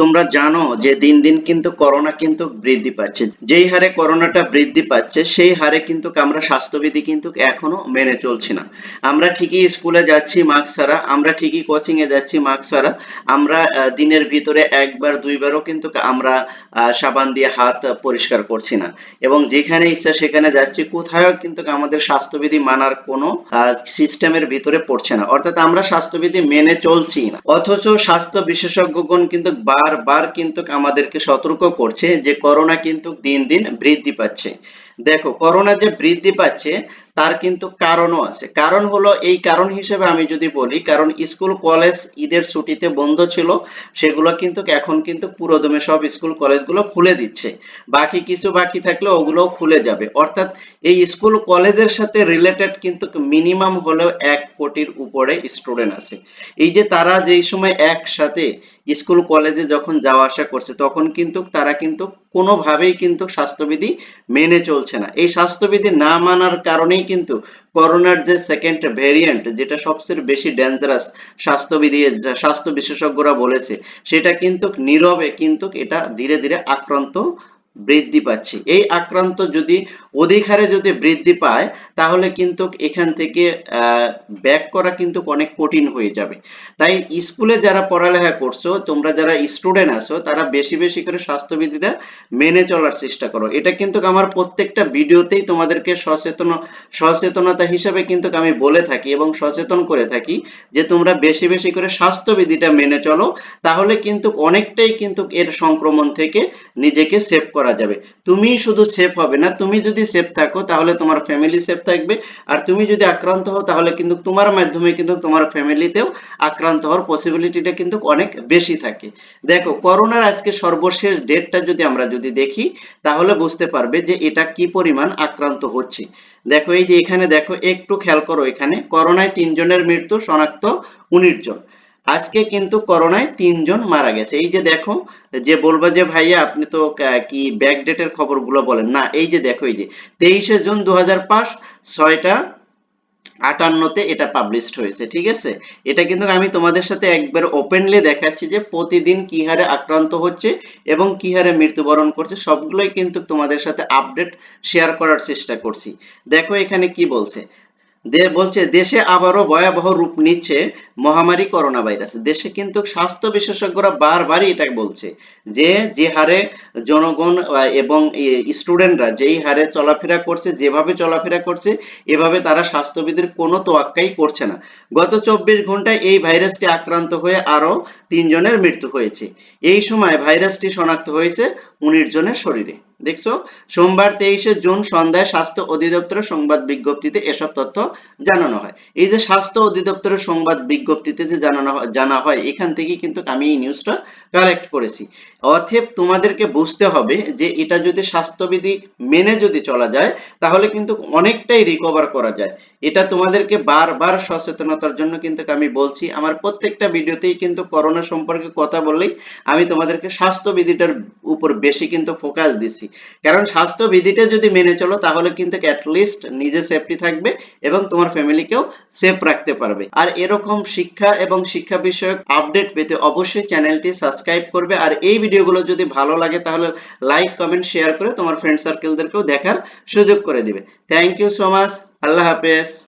তোমরা জানো যে দিন দিন কিন্তু করোনা কিন্তু বৃদ্ধি পাচ্ছে। যেই হারে করোনাটা বৃদ্ধি পাচ্ছে, সেই হারে কিন্তু আমরা স্বাস্থ্যবিধি কিন্তু এখনও মেনে চলছি না। আমরা ঠিকই স্কুলে যাচ্ছি মাস্ক ছাড়া, আমরা ঠিকই কোচিং এ যাচ্ছি মাস্ক ছাড়া, আমরা দিনের ভিতরে একবার, দুইবারও কিন্তু আমরা সাবান দিয়ে হাত পরিষ্কার করছি না। এবং যেখানে ইচ্ছা সেখানে যাচ্ছি কোথাও কিন্তু আমাদের স্বাস্থ্যবিধি মানার কোনো সিস্টেমের ভিতরে পড়ছে না। অর্থাৎ আমরা স্বাস্থ্যবিধি মেনে চলছি না। অথচ স্বাস্থ্য বিশেষজ্ঞগণ কিন্তু বারবার কিন্তু আমাদেরকে সতর্ক করছে যে করোনা কিন্তু দিন দিন বৃদ্ধি পাচ্ছে। দেখো করোনা যে বৃদ্ধি পাচ্ছে, তার কিন্তু কারণও আছে। কারণ হলো, এই কারণ হিসেবে আমি যদি বলি, কারণ স্কুল, কলেজ ঈদের ছুটিতে বন্ধ ছিল, সেগুলো কিন্তু এখন কিন্তু পুরোদমে সব স্কুল, কলেজগুলো খুলে দিচ্ছে। বাকি কিছু বাকি থাকলে ওগুলোও খুলে যাবে। অর্থাৎ এই স্কুল, কলেজের সাথে রিলেটেড কিন্তু মিনিমাম হলেও এক কোটির উপরে স্টুডেন্ট আছে। এই যে তারা যেই সময় একসাথে স্কুল, কলেজে যখন যাওয়া আসা করছে, তখন কিন্তু তারা কিন্তু কোনোভাবেই কিন্তু স্বাস্থ্যবিধি মেনে চলছে না। এই স্বাস্থ্যবিধি না মানার কারণেই কিন্তু করোনার যে সেকেন্ড ভেরিয়েন্ট যেটা সবচেয়ে বেশি ডেঞ্জারাস স্বাস্থ্যবিধি, স্বাস্থ্য বিশেষজ্ঞরা বলেছে, সেটা কিন্তু নীরবে কিন্তু এটা ধীরে ধীরে আক্রান্ত বৃদ্ধি পাচ্ছে। এই আক্রান্ত যদি অধিক হারে যদি বৃদ্ধি পায়, তাহলে কিন্তু এখান থেকে ব্যাক করা কিন্তু অনেক কঠিন হয়ে যাবে। তাই স্কুলে যারা পড়ালেখা করছ, তোমরা যারা স্টুডেন্ট আছো, তারা বেশি বেশি করে স্বাস্থ্যবিধিটা মেনে চলার চেষ্টা করো। এটা কিন্তু আমার প্রত্যেকটা ভিডিওতেই তোমাদেরকে সচেতন, সচেতনতা হিসেবে কিন্তু আমি বলে থাকি এবং সচেতন করে থাকি যে তোমরা বেশি বেশি করে স্বাস্থ্যবিধিটা মেনে চলো, তাহলে কিন্তু অনেকটাই কিন্তু এর সংক্রমণ থেকে নিজেকে সেভ করা যাবে। তুমি শুধু সেফ হবে না, তুমি যদি সেফ থাকো তাহলে তোমার ফ্যামিলি সেফ থাকবে। আর তুমি যদি আক্রান্ত হও তাহলে কিন্তু তোমার মাধ্যমে কিন্তু তোমার ফ্যামিলিতেও আক্রান্ত হওয়ার পসিবিলিটিটা কিন্তু অনেক বেশি থাকে। দেখো, করোনার আজকে সর্বশেষ ডেটটা যদি আমরা যদি দেখি, তাহলে বুঝতে পারবে যে এটা কি পরিমাণ আক্রান্ত হচ্ছে। দেখো, এই যে এখানে দেখো, একটু খেয়াল করো এখানে। করোনায় তিনজনের মৃত্যু, শনাক্ত উনিশ জন। আজকে কিন্তু করোনায় তিনজন মারা গেছে। এই যে দেখো, যে বলব যে ভাইয়া আপনি তো কি ব্যাকডেটের খবরগুলো বলেন। না, এই যে দেখো, এই যে তেইশে জুন দু হাজার পাঁচ, ছয়টা আটান্নতে এটা পাবলিশড হয়েছে, ঠিক আছে? এটা কিন্তু আমি তোমাদের সাথে একবার ওপেনলি দেখাচ্ছি যে প্রতিদিন কি হারে আক্রান্ত হচ্ছে এবং কি হারে মৃত্যুবরণ করছে, সবগুলোই কিন্তু তোমাদের সাথে আপডেট শেয়ার করার চেষ্টা করছি। দেখো এখানে কি বলছে। দে বলছে, দেশে আবারও ভয়াবহ রূপ নিচ্ছে মহামারী করোনা ভাইরাস দেশে কিন্তু স্বাস্থ্য বিশেষজ্ঞরা বারবারই এটা বলছে যে যে হারে জনগণ এবং স্টুডেন্টরা যেই হারে চলাফেরা করছে, যেভাবে চলাফেরা করছে, এভাবে তারা স্বাস্থ্যবিধির কোনো তোয়াক্কাই করছে না। গত চব্বিশ ঘন্টায় এই ভাইরাসটি আক্রান্ত হয়ে আরও তিনজনের মৃত্যু হয়েছে। এই সময় ভাইরাসটি শনাক্ত হয়েছে উনিশ জনের শরীরে। দেখছ? সোমবার তেইশে জুন সন্ধ্যায় স্বাস্থ্য অধিদপ্তরের সংবাদ বিজ্ঞপ্তিতে এসব তথ্য জানানো হয়। এই যে স্বাস্থ্য অধিদপ্তরের সংবাদ বিজ্ঞপ্তিতে যে জানানো জানা হয়, এখান থেকে কিন্তু আমি এই নিউজটা কালেক্ট করেছি। অতএব তোমাদেরকে বুঝতে হবে যে এটা যদি স্বাস্থ্যবিধি মেনে যদি চলা যায়, তাহলে কিন্তু অনেকটাই রিকভার করা যায়। এটা তোমাদেরকে বারবার সচেতনতার জন্য কিন্তু আমি বলছি, আমার প্রত্যেকটা ভিডিওতেই কিন্তু করোনা সম্পর্কে কথা বললেই আমি তোমাদেরকে স্বাস্থ্যবিধিটার উপর বেশি কিন্তু ফোকাস দিচ্ছি। কারণ স্বাস্থ্যবিধিটা যদি মেনে চলো, তাহলে কিন্তু অ্যাটলিস্ট নিজে সেফটি থাকবে এবং তোমার ফ্যামিলিকেও সেফ রাখতে পারবে। আর এরকম শিক্ষা এবং শিক্ষা বিষয়ক আপডেট পেতে অবশ্যই চ্যানেলটি সাবস্ক্রাইব করবে। আর এই ভিডিওগুলো যদি ভালো লাগে, তাহলে লাইক কমেন্ট শেয়ার করে তোমার ফ্রেন্ড সার্কেলদেরকেও দেখার সুযোগ করে দিবে। থ্যাংক ইউ সো মাচ আল্লাহ হাফেজ।